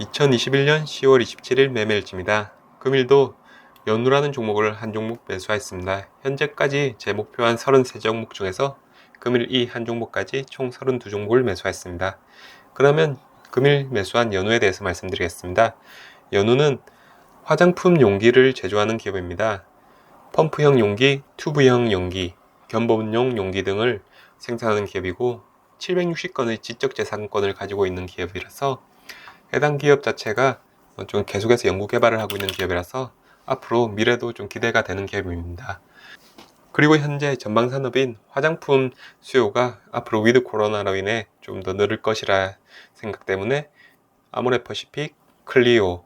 2021년 10월 27일 매매일지입니다. 금일도 연우라는 종목을 한 종목 매수하였습니다. 현재까지 제 목표한 33종목 중에서 금일 이 한 종목까지 총 32종목을 매수하였습니다. 그러면 금일 매수한 연우에 대해서 말씀드리겠습니다. 연우는 화장품 용기를 제조하는 기업입니다. 펌프형 용기, 튜브형 용기, 견본용 용기 등을 생산하는 기업이고 760건의 지적재산권을 가지고 있는 기업이라서 해당 기업 자체가 좀 계속해서 연구 개발을 하고 있는 기업이라서 앞으로 미래도 좀 기대가 되는 기업입니다. 그리고 현재 전방 산업인 화장품 수요가 앞으로 위드 코로나로 인해 좀 더 늘을 것이라 생각 때문에 아모레퍼시픽, 클리오,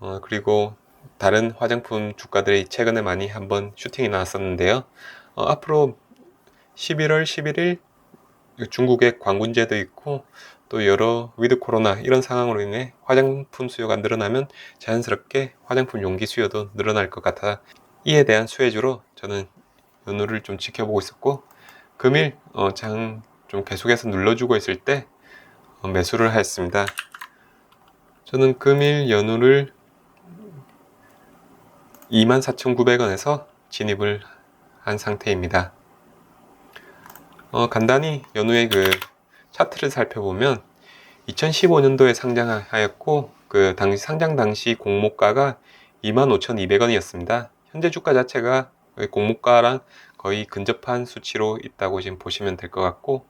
어, 그리고 다른 화장품 주가들이 최근에 많이 한번 슈팅이 나왔었는데요. 어, 앞으로 11월 11일 중국의 광군제도 있고 또 여러 위드 코로나 이런 상황으로 인해 화장품 수요가 늘어나면 자연스럽게 화장품 용기 수요도 늘어날 것 같아 이에 대한 수혜주로 저는 연우를 좀 지켜보고 있었고 금일 어, 장 좀 계속해서 눌러주고 있을 때 어, 매수를 하였습니다. 저는 금일 연우를 24,900원에서 진입을 한 상태입니다. 어, 간단히 연우의 그 차트를 살펴보면 2015년도에 상장하였고 그 당시 상장 당시 공모가가 25,200원이었습니다. 현재 주가 자체가 공모가랑 거의 근접한 수치로 있다고 지금 보시면 될 것 같고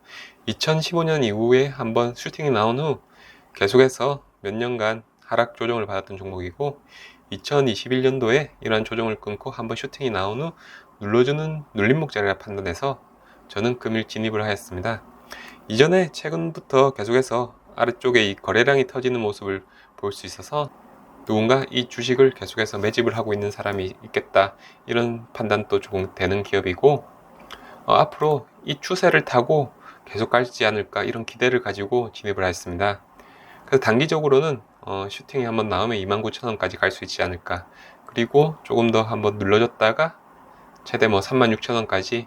2015년 이후에 한번 슈팅이 나온 후 계속해서 몇 년간 하락 조정을 받았던 종목이고 2021년도에 이러한 조정을 끊고 한번 슈팅이 나온 후 눌러주는 눌림목 자리라 판단해서 저는 금일 진입을 하였습니다. 이전에 최근부터 계속해서 아래쪽에 이 거래량이 터지는 모습을 볼 수 있어서 누군가 이 주식을 계속해서 매집을 하고 있는 사람이 있겠다 이런 판단도 조금 되는 기업이고 어, 앞으로 이 추세를 타고 계속 갈지 않을까 이런 기대를 가지고 진입을 하였습니다. 그래서 단기적으로는 어, 슈팅이 한번 나오면 29,000원까지 갈 수 있지 않을까 그리고 조금 더 한번 눌러줬다가 최대 뭐 36,000원까지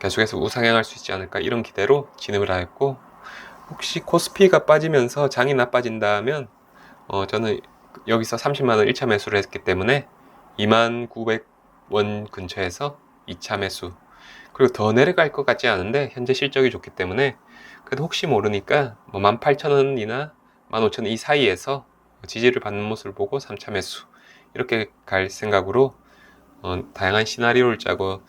계속해서 우상향할 수 있지 않을까 이런 기대로 진입을 하였고 혹시 코스피가 빠지면서 장이 나빠진다 면 어, 저는 여기서 30만원 1차 매수를 했기 때문에 2만900원 근처에서 2차 매수 그리고 더 내려갈 것 같지 않은데 현재 실적이 좋기 때문에 그래도 혹시 모르니까 뭐 18,000원이나 15,000원 이 사이에서 지지를 받는 모습을 보고 3차 매수 이렇게 갈 생각으로 어, 다양한 시나리오를 짜고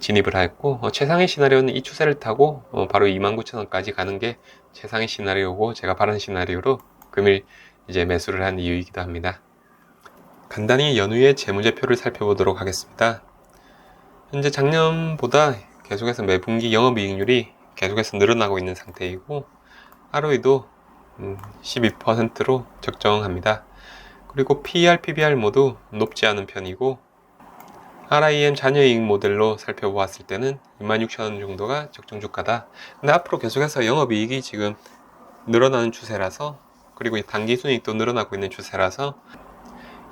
진입을 하였고 어, 최상의 시나리오는 이 추세를 타고 어, 바로 29,000원까지 가는 게 최상의 시나리오고 제가 바른 시나리오로 금일 이제 매수를 한 이유이기도 합니다. 간단히 연후의 재무제표를 살펴보도록 하겠습니다. 현재 작년보다 계속해서 매 분기 영업이익률이 계속해서 늘어나고 있는 상태이고 ROE도 12%로 적정합니다. 그리고 PER, PBR 모두 높지 않은 편이고 RIM 자녀이익 모델로 살펴보았을 때는 26,000원 정도가 적정 주가다. 근데 앞으로 계속해서 영업 이익이 지금 늘어나는 추세라서 그리고 단기 순이익도 늘어나고 있는 추세라서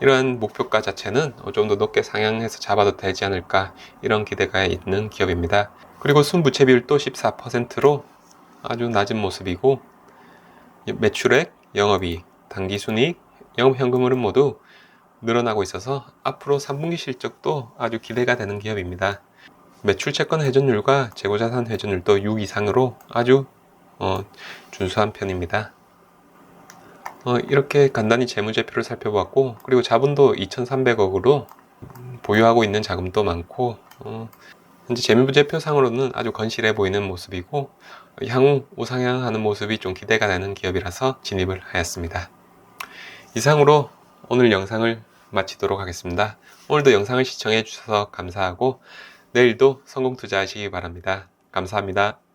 이러한 목표가 자체는 좀 더 높게 상향해서 잡아도 되지 않을까 이런 기대가 있는 기업입니다. 그리고 순부채 비율도 14%로 아주 낮은 모습이고 매출액, 영업이익, 단기 순이익, 영업현금 흐름 모두 늘어나고 있어서 앞으로 3분기 실적도 아주 기대가 되는 기업입니다. 매출 채권 회전율과 재고자산 회전율도 6 이상으로 아주 어, 준수한 편입니다. 어, 이렇게 간단히 재무제표를 살펴보았고 그리고 자본도 2,300억으로 보유하고 있는 자금도 많고 어, 현재 재무제표상으로는 아주 건실해 보이는 모습이고 향후 우상향하는 모습이 좀 기대가 되는 기업이라서 진입을 하였습니다. 이상으로 오늘 영상을 마치도록 하겠습니다. 오늘도 영상을 시청해 주셔서 감사하고 내일도 성공 투자하시기 바랍니다. 감사합니다.